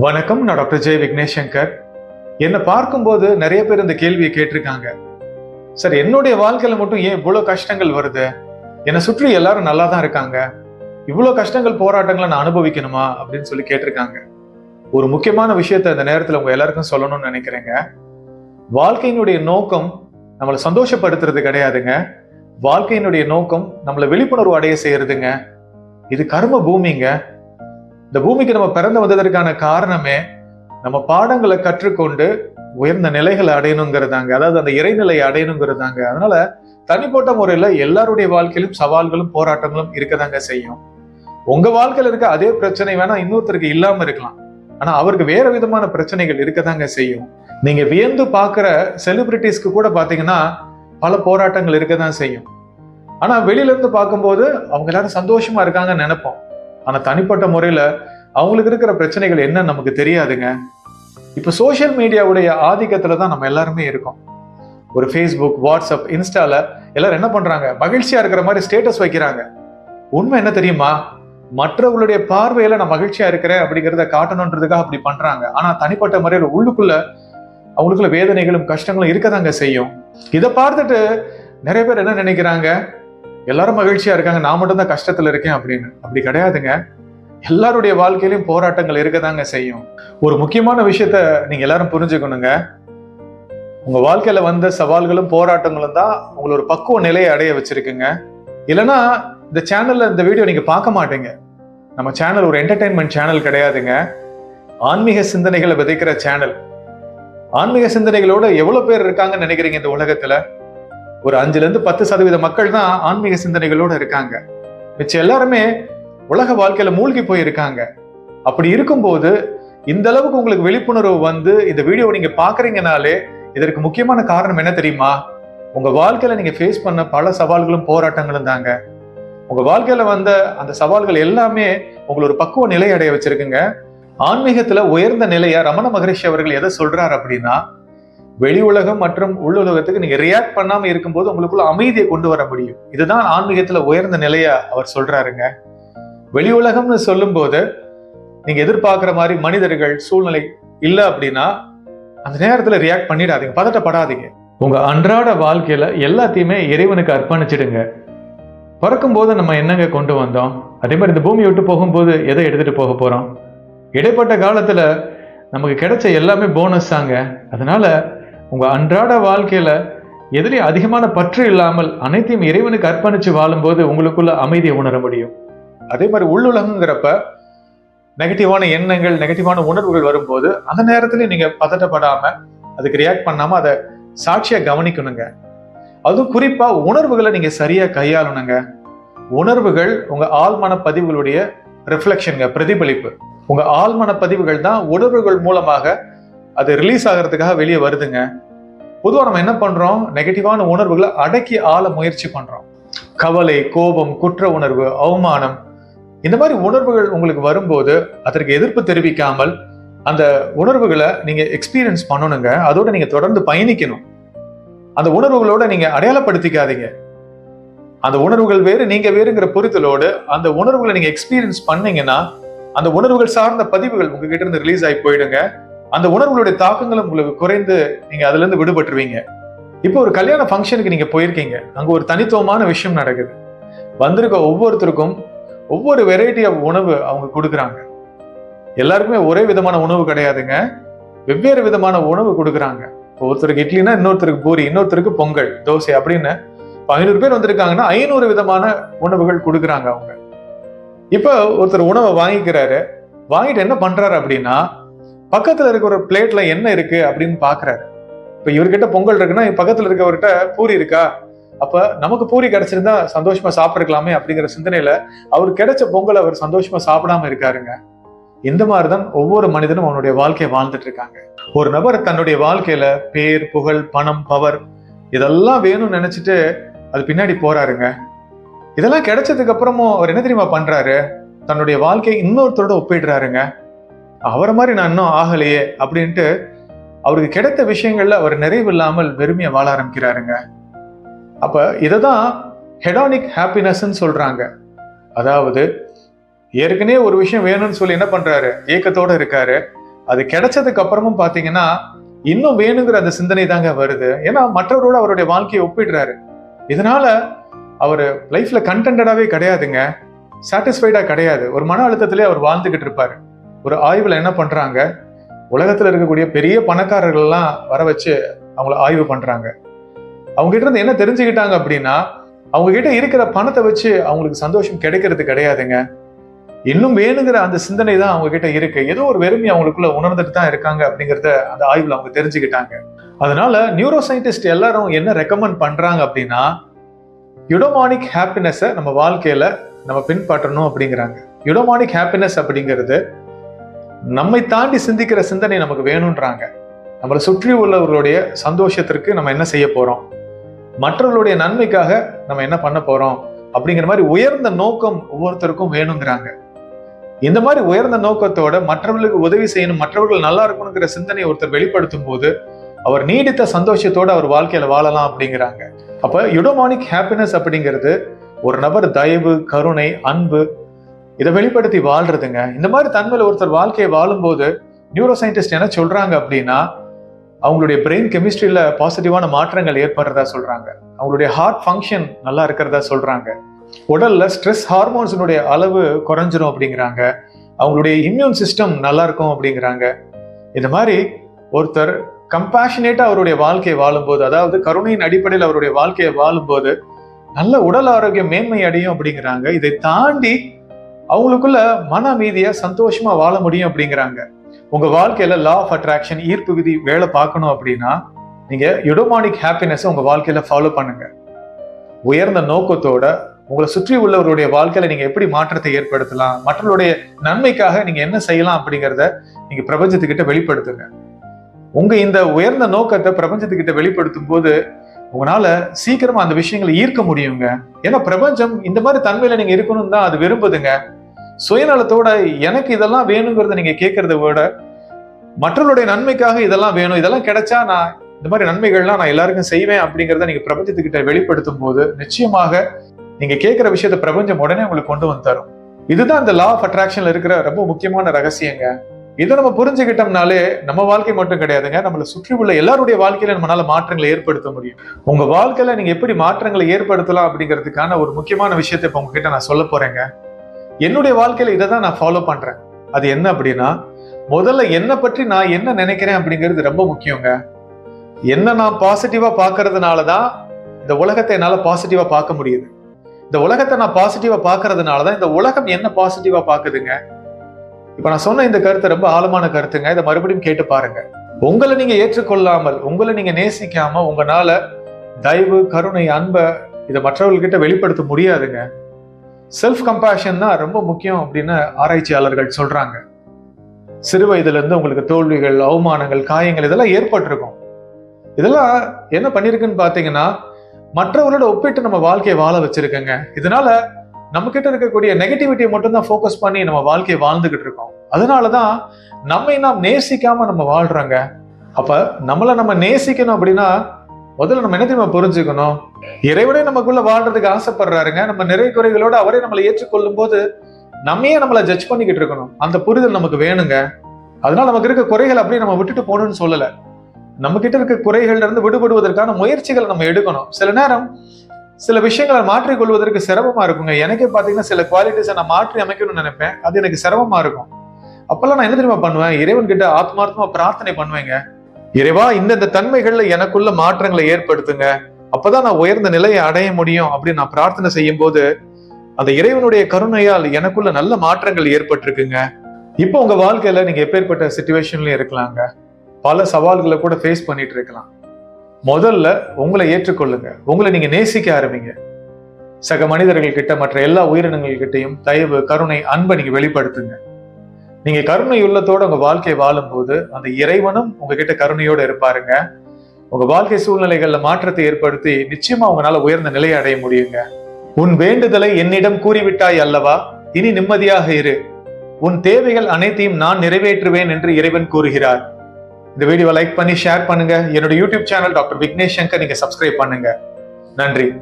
வணக்கம் நான் டாக்டர் ஜெய் விக்னேஷ் சங்கர் என்னை பார்க்கும்போது நிறைய பேர் இந்த கேள்வியை கேட்டிருக்காங்க. சார் என்னுடைய வாழ்க்கையில் மட்டும் ஏன் இவ்வளோ கஷ்டங்கள் வருது? என்னை சுற்றி எல்லாரும் நல்லா தான் இருக்காங்க. இவ்வளோ கஷ்டங்கள் போராட்டங்களை நான் அனுபவிக்கணுமா? அப்படின்னு சொல்லி கேட்டிருக்காங்க. ஒரு முக்கியமான விஷயத்த இந்த நேரத்தில் உங்க எல்லாருக்கும் சொல்லணும்னு நினைக்கிறேங்க. வாழ்க்கையினுடைய நோக்கம் நம்மளை சந்தோஷப்படுத்துறது கிடையாதுங்க. வாழ்க்கையினுடைய நோக்கம் நம்மளை விழிப்புணர்வு அடைய செய்யறதுங்க. இது கர்ம பூமிங்க. இந்த பூமிக்கு நம்ம பிறந்து வந்ததற்கான காரணமே நம்ம பாடங்களை கற்றுக்கொண்டு உயர்ந்த நிலைகளை அடையணுங்கிறதாங்க. அதாவது அந்த இறைநிலையை அடையணுங்கிறதாங்க. அதனால தனிப்பட்ட முறையில் எல்லாருடைய வாழ்க்கையிலும் சவால்களும் போராட்டங்களும் இருக்கதாங்க செய்யும். உங்க வாழ்க்கையில் இருக்க அதே பிரச்சனை வேணா இன்னொருத்தருக்கு இல்லாம இருக்கலாம். ஆனா அவருக்கு வேற விதமான பிரச்சனைகள் இருக்கதாங்க செய்யும். நீங்க வியந்து பார்க்குற செலிபிரிட்டிஸ்க்கு கூட பாத்தீங்கன்னா பல போராட்டங்கள் இருக்கதான் செய்யும். ஆனா வெளியில இருந்து பார்க்கும்போது அவங்க எல்லாரும் சந்தோஷமா இருக்காங்கன்னு நினைப்போம். ஆனால் தனிப்பட்ட முறையில் அவங்களுக்கு இருக்கிற பிரச்சனைகள் என்ன நமக்கு தெரியாதுங்க. இப்போ சோஷியல் மீடியாவுடைய ஆதிக்கத்தில் தான் நம்ம எல்லாருமே இருக்கோம். ஒரு ஃபேஸ்புக் வாட்ஸ்அப் இன்ஸ்டாவில் எல்லாரும் என்ன பண்ணுறாங்க மகிழ்ச்சியாக இருக்கிற மாதிரி ஸ்டேட்டஸ் வைக்கிறாங்க. உண்மை என்ன தெரியுமா? மற்றவர்களுடைய பார்வையில நான் மகிழ்ச்சியா இருக்கிறேன் அப்படிங்கிறத காட்டணுன்றதுக்காக அப்படி பண்றாங்க. ஆனா தனிப்பட்ட முறையில் உள்ளுக்குள்ள அவங்களுக்குள்ள வேதனைகளும் கஷ்டங்களும் இருக்கதாங்க செய்யும். இதை பார்த்துட்டு நிறைய பேர் என்ன நினைக்கிறாங்க? எல்லாரும் மகிழ்ச்சியா இருக்காங்க. நான் மட்டும் தான் கஷ்டத்துல இருக்கேன் அப்படின்னு. அப்படி கிடையாதுங்க. எல்லாருடைய வாழ்க்கையிலும் போராட்டங்கள் இருக்கதாங்க செய்யும். ஒரு முக்கியமான விஷயத்த நீங்க எல்லாரும் புரிஞ்சுக்கணுங்க. உங்க வாழ்க்கையில வந்த சவால்களும் போராட்டங்களும் தான் உங்களை ஒரு பக்குவ நிலையை அடைய வச்சிருக்குங்க. இல்லைன்னா இந்த சேனல்ல இந்த வீடியோ நீங்க பார்க்க மாட்டீங்க. நம்ம சேனல் ஒரு என்டர்டைன்மெண்ட் சேனல் கிடையாதுங்க. ஆன்மீக சிந்தனைகளை விதைக்கிற சேனல் ஆன்மீக சிந்தனைகளோட எவ்வளவு பேர் இருக்காங்கன்னு நினைக்கிறீங்க இந்த உலகத்துல? ஒரு அஞ்சுல இருந்து பத்து சதவீத மக்கள் தான் ஆன்மீக சிந்தனைகளோட இருக்காங்க. மிச்சம் எல்லாருமே உலக வாழ்க்கையில மூழ்கி போயிருக்காங்க. அப்படி இருக்கும்போது இந்த அளவுக்கு உங்களுக்கு விழிப்புணர்வு வந்து இந்த வீடியோ நீங்க பாக்குறீங்கனாலே இதற்கு முக்கியமான காரணம் என்ன தெரியுமா? உங்க வாழ்க்கையில நீங்க ஃபேஸ் பண்ண பல சவால்களும் போராட்டங்களும் தாங்க. உங்க வாழ்க்கையில வந்த அந்த சவால்கள் எல்லாமே உங்களை ஒரு பக்குவ நிலை அடைய வச்சிருக்குங்க. ஆன்மீகத்துல உயர்ந்த நிலையா ரமண மகரிஷி அவர்கள் எதை சொல்றாரு அப்படின்னா வெளி உலகம் மற்றும் உள்ளுலகத்துக்கு நீங்க ரியாக்ட் பண்ணாம இருக்கும்போது உங்களுக்குள்ள அமைதியை கொண்டு வர முடியும். இதுதான் ஆன்மீகத்துல உயர்ந்த நிலையா அவர் சொல்றாருங்க. வெளி உலகம்னு சொல்லும்போது நீங்க எதிர்பார்க்குற மாதிரி மனிதர்கள் சூழ்நிலை இல்லை அப்படின்னா அந்த நேரத்துல ரியாக்ட் பண்ணிடாதீங்க. பதட்டப்படாதீங்க. உங்க அன்றாட வாழ்க்கையில எல்லாத்தையுமே இறைவனுக்கு அர்ப்பணிச்சிடுங்க. பிறக்கும் போது நம்ம என்னங்க கொண்டு வந்தோம்? அதே மாதிரி இந்த பூமி விட்டு போகும்போது எதை எடுத்துட்டு போக போறோம்? இடைப்பட்ட காலத்துல நமக்கு கிடைச்ச எல்லாமே போனஸ் தாங்க. அதனால உங்கள் அன்றாட வாழ்க்கையில் எதிலே அதிகமான பற்று இல்லாமல் அனைத்தையும் இறைவனுக்கு அர்ப்பணித்து வாழும்போது உங்களுக்குள்ள அமைதியை உணர முடியும். அதே மாதிரி உள்ளுலகங்கிறப்ப நெகட்டிவான எண்ணங்கள் நெகட்டிவான உணர்வுகள் வரும்போது அந்த நேரத்துல நீங்க பதட்டப்படாம அதுக்கு ரியாக்ட் பண்ணாம அதை சாட்சியா கவனிக்கணுங்க. அதுவும் குறிப்பா உணர்வுகளை நீங்க சரியா கையாளணுங்க. உணர்வுகள் உங்க ஆழ்மன பதிவுகளுடைய ரிஃப்ளெக்ஷனுங்க பிரதிபலிப்பு. உங்க ஆழ்மன பதிவுகள் தான் உணர்வுகள் மூலமாக அது ரிலீஸ் ஆகிறதுக்காக வெளியே வருதுங்க. பொதுவாக நம்ம என்ன பண்ணுறோம் நெகட்டிவான உணர்வுகளை அடக்கி ஆள முயற்சி பண்ணுறோம் கவலை கோபம் குற்ற உணர்வு அவமானம் இந்த மாதிரி உணர்வுகள் உங்களுக்கு வரும்போது அதற்கு எதிர்ப்பு தெரிவிக்காமல் அந்த உணர்வுகளை நீங்கள் எக்ஸ்பீரியன்ஸ் பண்ணணுங்க. அதோட நீங்கள் தொடர்ந்து பயணிக்கணும். அந்த உணர்வுகளோட நீங்கள் அடையாளப்படுத்திக்காதீங்க. அந்த உணர்வுகள் வேறு நீங்கள் வேறுங்கிற புரிதலோடு அந்த உணர்வுகளை நீங்கள் எக்ஸ்பீரியன்ஸ் பண்ணீங்கன்னா அந்த உணர்வுகள் சார்ந்த பதிவுகள் உங்ககிட்ட இருந்து ரிலீஸ் ஆகி போயிடுங்க. அந்த உணர்வுகளுடைய தாக்கங்களும் உங்களுக்கு குறைந்து நீங்க அதுல இருந்து விடுபட்டுருவீங்க. இப்போ ஒரு கல்யாண ஃபங்க்ஷனுக்கு நீங்க போயிருக்கீங்க. அங்க ஒரு தனித்துவமான விஷயம் நடக்குது. வந்திருக்க ஒவ்வொருத்தருக்கும் ஒவ்வொரு வெரைட்டி ஆஃப் உணவு அவங்க கொடுக்குறாங்க. எல்லாருக்குமே ஒரே விதமான உணவு கிடையாதுங்க. வெவ்வேறு விதமான உணவு கொடுக்குறாங்க. இப்போ ஒருத்தருக்கு இட்லினா இன்னொருத்தருக்கு பூரி இன்னொருத்தருக்கு பொங்கல் தோசை அப்படின்னு ஐநூறு பேர் வந்திருக்காங்கன்னா ஐநூறு விதமான உணவுகள் கொடுக்குறாங்க அவங்க. இப்போ ஒருத்தர் உணவை வாங்கிக்கிறாரு. வாங்கிட்டு என்ன பண்றாரு அப்படின்னா பக்கத்துல இருக்க ஒரு பிளேட்ல என்ன இருக்கு அப்படின்னு பாக்குறாரு. இப்ப இவர்கிட்ட பொங்கல் இருக்குன்னா பக்கத்துல இருக்கவர்கிட்ட பூரி இருக்கா? அப்ப நமக்கு பூரி கிடைச்சிருந்தா சந்தோஷமா சாப்பிட்டுருக்கலாமே அப்படிங்கிற சிந்தனையில அவர் கிடைச்ச பொங்கல் அவர் சந்தோஷமா சாப்பிடாம இருக்காருங்க. இந்த மாதிரிதான் ஒவ்வொரு மனிதனும் அவனுடைய வாழ்க்கையை வாழ்ந்துட்டு இருக்காங்க. ஒரு நபர் தன்னுடைய வாழ்க்கையில பேர் புகழ் பணம் பவர் இதெல்லாம் வேணும்னு நினைச்சிட்டு அது பின்னாடி போறாருங்க. இதெல்லாம் கிடைச்சதுக்கு அப்புறமும் அவர் என்ன தெரியுமா பண்றாரு? தன்னுடைய வாழ்க்கையை இன்னொருத்தரோட ஒப்பிடுறாருங்க. அவரை மாதிரி நான் இன்னும் ஆகலையே அப்படின்ட்டு அவருக்கு கிடைத்த விஷயங்கள்ல அவர் நிறைவு இல்லாமல் வெறுமையை வாழ ஆரம்பிக்கிறாருங்க. அப்ப இதை தான் ஹெடானிக் ஹாப்பினஸ்ன்னு சொல்றாங்க. அதாவது ஏற்கனவே ஒரு விஷயம் வேணும்னு சொல்லி என்ன பண்றாரு? ஏக்கத்தோட இருக்காரு. அது கிடைச்சதுக்கு அப்புறமும் பாத்தீங்கன்னா இன்னும் வேணுங்கிற அந்த சிந்தனை தாங்க வருது. ஏன்னா மற்றவரோட அவருடைய வாழ்க்கையை ஒப்பிடுறாரு. இதனால அவர் லைஃப்ல கண்டென்டடாவே கிடையாதுங்க. சாட்டிஸ்ஃபைடா கிடையாது. ஒரு மன அழுத்தத்திலே அவர் வாழ்ந்துகிட்டு இருப்பாரு. ஒரு ஆய்வில் என்ன பண்ணுறாங்க உலகத்தில் இருக்கக்கூடிய பெரிய பணக்காரர்கள்லாம் வர வச்சு அவங்கள ஆய்வு பண்ணுறாங்க அவங்ககிட்ட இருந்து என்ன தெரிஞ்சுக்கிட்டாங்க அப்படின்னா அவங்ககிட்ட இருக்கிற பணத்தை வச்சு அவங்களுக்கு சந்தோஷம் கிடைக்கிறது கிடையாதுங்க. இன்னும் வேணுங்கிற அந்த சிந்தனை தான் அவங்க கிட்ட இருக்கு. ஏதோ ஒரு வெறுமை அவங்களுக்குள்ள உணர்ந்துட்டு தான் இருக்காங்க அப்படிங்கிறத அந்த ஆய்வில் அவங்க தெரிஞ்சுக்கிட்டாங்க. அதனால நியூரோ சயின்டிஸ்ட் எல்லாரும் என்ன ரெக்கமெண்ட் பண்றாங்க அப்படின்னா யுடோமானிக் ஹாப்பினஸை நம்ம வாழ்க்கையில நம்ம பின்பற்றணும் அப்படிங்கிறாங்க. யுடோமானிக் ஹாப்பினஸ் அப்படிங்கிறது நம்மை தாண்டி சிந்திக்கிற சிந்தனை நமக்கு வேணுன்றாங்க நம்மளை சுற்றி உள்ளவர்களுடைய சந்தோஷத்திற்கு நம்ம என்ன செய்ய போறோம்? மற்றவர்களுடைய நன்மைக்காக நம்ம என்ன பண்ண போறோம்? அப்படிங்கிற மாதிரி உயர்ந்த நோக்கம் ஒவ்வொருத்தருக்கும் வேணுங்கிறாங்க. இந்த மாதிரி உயர்ந்த நோக்கத்தோட மற்றவர்களுக்கு உதவி செய்யணும் மற்றவர்கள் நல்லா இருக்கணுங்கிற சிந்தனை ஒருத்தர் வெளிப்படுத்தும் போது அவர் நீடித்த சந்தோஷத்தோட அவர் வாழ்க்கையில வாழலாம் அப்படிங்கிறாங்க. அப்ப யுடோமானிக் ஹாப்பினஸ் அப்படிங்கிறது ஒரு நபர் தயவு கருணை அன்பு இதை வெளிப்படுத்தி வாழ்றதுங்க. இந்த மாதிரி தன்மையில் ஒருத்தர் வாழ்க்கையை வாழும்போது நியூரோ சயின்டிஸ்ட் என்ன சொல்றாங்க அப்படின்னா அவங்களுடைய பிரெயின் கெமிஸ்ட்ரியில பாசிட்டிவான மாற்றங்கள் ஏற்படுறதா சொல்றாங்க. அவங்களுடைய ஹார்ட் ஃபங்க்ஷன் நல்லா இருக்கிறதா சொல்றாங்க. உடல்ல ஸ்ட்ரெஸ் ஹார்மோன்ஸினுடைய அளவு குறைஞ்சிரும் அப்படிங்கிறாங்க. அவங்களுடைய இம்யூன் சிஸ்டம் நல்லா இருக்கும் அப்படிங்கிறாங்க. இந்த மாதிரி ஒருத்தர் கம்பேஷனேட்டா அவருடைய வாழ்க்கையை வாழும்போது அதாவது கருணையின் அடிப்படையில் அவருடைய வாழ்க்கையை வாழும்போது நல்ல உடல் ஆரோக்கியம் மேன்மை அடையும் அப்படிங்கிறாங்க. இதை தாண்டி அவங்களுக்குள்ள மன அமைதியா சந்தோஷமா வாழ முடியும் அப்படிங்கிறாங்க. உங்க வாழ்க்கையில லா ஆஃப் அட்ராக்ஷன் ஈர்ப்பு விதி வேலை பார்க்கணும் அப்படின்னா நீங்க யுடோமானிக் ஹாப்பினஸ் உங்க வாழ்க்கையில ஃபாலோ பண்ணுங்க. உயர்ந்த நோக்கத்தோட உங்களை சுற்றி உள்ளவருடைய வாழ்க்கையில நீங்க எப்படி மாற்றத்தை ஏற்படுத்தலாம் மற்றவருடைய நன்மைக்காக நீங்க என்ன செய்யலாம் அப்படிங்கிறத நீங்க பிரபஞ்சத்துக்கிட்ட வெளிப்படுத்துங்க. உங்க இந்த உயர்ந்த நோக்கத்தை பிரபஞ்சத்துக்கிட்ட வெளிப்படுத்தும் போது உங்களால சீக்கிரமா அந்த விஷயங்களை ஈர்க்க முடியுங்க. ஏன்னா பிரபஞ்சம் இந்த மாதிரி தன்மையில நீங்க இருக்கணும் தான் அது விரும்புதுங்க. சுயநலத்தோட எனக்கு இதெல்லாம் வேணுங்கிறத நீங்க கேட்கறத விட மற்றவருடைய நன்மைக்காக இதெல்லாம் வேணும். இதெல்லாம் கிடைச்சா நான் இந்த மாதிரி நன்மைகள்லாம் நான் எல்லாருக்கும் செய்வேன் அப்படிங்கிறத நீங்க பிரபஞ்சத்துக்கிட்ட வெளிப்படுத்தும் போது நிச்சயமாக நீங்க கேட்கிற விஷயத்த பிரபஞ்சம் உடனே உங்களுக்கு கொண்டு வந்து தரும். இதுதான் இந்த லா ஆஃப் அட்ராக்ஷன்ல இருக்கிற ரொம்ப முக்கியமான ரகசியங்க. இதை நம்ம புரிஞ்சுக்கிட்டோம்னாலே நம்ம வாழ்க்கை மட்டும் கிடையாதுங்க. நம்மளை சுற்றி உள்ள எல்லாருடைய வாழ்க்கையில நம்மளால மாற்றங்களை ஏற்படுத்த முடியும். உங்க வாழ்க்கையில நீங்க எப்படி மாற்றங்களை ஏற்படுத்தலாம் அப்படிங்கிறதுக்கான ஒரு முக்கியமான விஷயத்தை இப்ப உங்ககிட்ட நான் சொல்ல போறேங்க. என்னுடைய வாழ்க்கையில இதை தான் நான் ஃபாலோ பண்றேன். அது என்ன அப்படின்னா முதல்ல என்னை பற்றி நான் என்ன நினைக்கிறேன் அப்படிங்கிறது ரொம்ப முக்கியங்க. என்ன நான் பாசிட்டிவா பார்க்கறதுனால தான் இந்த உலகத்தை என்னால் பாசிட்டிவா பார்க்க முடியுது. இந்த உலகத்தை நான் பாசிட்டிவா பார்க்கறதுனால தான் இந்த உலகம் என்ன பாசிட்டிவா பார்க்குதுங்க. இப்ப நான் சொன்ன இந்த கருத்து ரொம்ப ஆழமான கருத்துங்க. இதை மறுபடியும் கேட்டு பாருங்க. உங்களை நீங்க ஏற்றுக்கொள்ளாமல் உங்களை நீங்க நேசிக்காம உங்களால தயவு கருணை அன்பை இதை மற்றவர்கள்கிட்ட வெளிப்படுத்த முடியாதுங்க. செல்ஃப் கம்பேஷன் தான் ரொம்ப முக்கியம் அப்படின்னு ஆராய்ச்சியாளர்கள் சொல்றாங்க. சிறு வயதுலேருந்து உங்களுக்கு தோல்விகள் அவமானங்கள் காயங்கள் இதெல்லாம் ஏற்பட்டிருக்கும். இதெல்லாம் என்ன பண்ணியிருக்குன்னு பார்த்தீங்கன்னா மற்றவர்களோட ஒப்பிட்டு நம்ம வாழ்க்கையை வாழ வச்சிருக்கோங்க. இதனால நம்ம கிட்ட இருக்கக்கூடிய நெகட்டிவிட்டியை மட்டும்தான் ஃபோக்கஸ் பண்ணி நம்ம வாழ்க்கையை வாழ்ந்துகிட்டு இருக்கோம். அதனால தான் நம்மை நாம் நேசிக்காம நம்ம வாழ்றோங்க. அப்ப நம்மளை நம்ம நேசிக்கணும் அப்படின்னா முதல்ல நம்ம என்ன தெரியுமா புரிஞ்சுக்கணும்? இறைவனே நமக்குள்ள வாழ்றதுக்கு ஆசைப்படுறாருங்க. நம்ம நிறை குறைகளோட அவரே நம்மளை ஏற்றுக்கொள்ளும் போது நம்மையே நம்மளை ஜட்ஜ் பண்ணிக்கிட்டு இருக்கணும். அந்த புரிதல் நமக்கு வேணுங்க. அதனால நமக்கு இருக்க குறைகள் அப்படியே நம்ம விட்டுட்டு போகணும்னு சொல்லல. நம்ம கிட்ட இருக்க குறைகள்ல இருந்து விடுபடுவதற்கான முயற்சிகளை நம்ம எடுக்கணும். சில நேரம் சில விஷயங்களை மாற்றிக்கொள்வதற்கு சிரமமா இருக்குங்க. எனக்கே பாத்தீங்கன்னா சில குவாலிட்டிஸை நான் மாற்றி அமைக்கணும்னு நினைப்பேன். அது எனக்கு சிரமமா இருக்கும். அப்பெல்லாம் நான் என்ன தெரியுமா பண்ணுவேன்? இறைவன் கிட்ட ஆத்மார்த்தமா பிரார்த்தனை பண்ணுவேங்க. இறைவா இந்தந்த தன்மைகள்ல எனக்குள்ள மாற்றங்களை ஏற்படுத்துங்க. அப்பதான் நான் உயர்ந்த நிலையை அடைய முடியும் அப்படின்னு நான் பிரார்த்தனை செய்யும் போது அந்த இறைவனுடைய கருணையால் எனக்குள்ள நல்ல மாற்றங்கள் ஏற்பட்டிருக்குங்க. இப்போ உங்க வாழ்க்கையில நீங்க எப்பேற்பட்ட சுச்சுவேஷன்லயும் இருக்கலாங்க. பல சவால்களை கூட ஃபேஸ் பண்ணிட்டு இருக்கலாம். முதல்ல உங்களை ஏற்றுக்கொள்ளுங்க. உங்களை நீங்க நேசிக்க ஆரம்பிங்க. சக மனிதர்கள் கிட்ட மற்ற எல்லா உயிரினங்கள் கிட்டையும் தயவு கருணை அன்பை நீங்க வெளிப்படுத்துங்க. நீங்க கருணை உள்ளத்தோட உங்க வாழ்க்கையை வாழும்போது அந்த இறைவனும் உங்ககிட்ட கருணையோட இருப்பாருங்க. உங்க வாழ்க்கை சூழ்நிலைகள்ல மாற்றத்தை ஏற்படுத்தி நிச்சயமா உங்களால உயர்ந்த நிலையை அடைய முடியுங்க. உன் வேண்டுதலை என்னிடம் கூறிவிட்டாய் அல்லவா? இனி நிம்மதியாக இரு. உன் தேவைகள் அனைத்தையும் நான் நிறைவேற்றுவேன் என்று இறைவன் கூறுகிறார். இந்த வீடியோவை லைக் பண்ணி ஷேர் பண்ணுங்க. என்னோட YouTube channel doctor Vignesh Shankar நீங்க சப்ஸ்கிரைப் பண்ணுங்க. நன்றி.